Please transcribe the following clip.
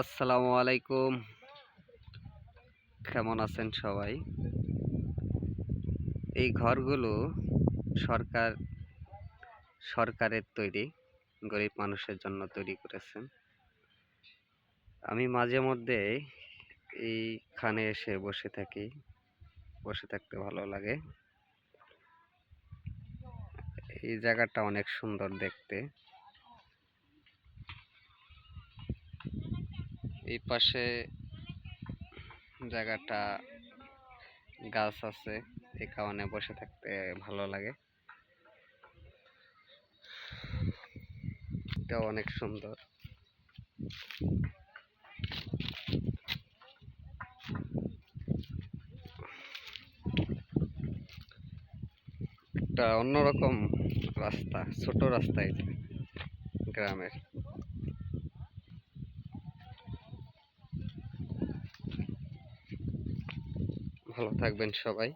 আসসালামু আলাইকুম। কেমন আছেন সবাই? এই ঘরগুলো সরকার, সরকারের তৈরি, গরিব মানুষের জন্য তৈরি করেছেন আমি মাঝে মধ্যে এইখানে এসে বসে থাকি, বসে থাকতে ভালো লাগে। এই জায়গাটা অনেক সুন্দর দেখতে। এই পাশে জায়গাটা গাছ আছে এই কারণে বসে থাকতে ভালো লাগে। এটা অনেক সুন্দর। একটা অন্যরকম রাস্তা, ছোট রাস্তা এটা গ্রামের। ভালো থাকবেন সবাই।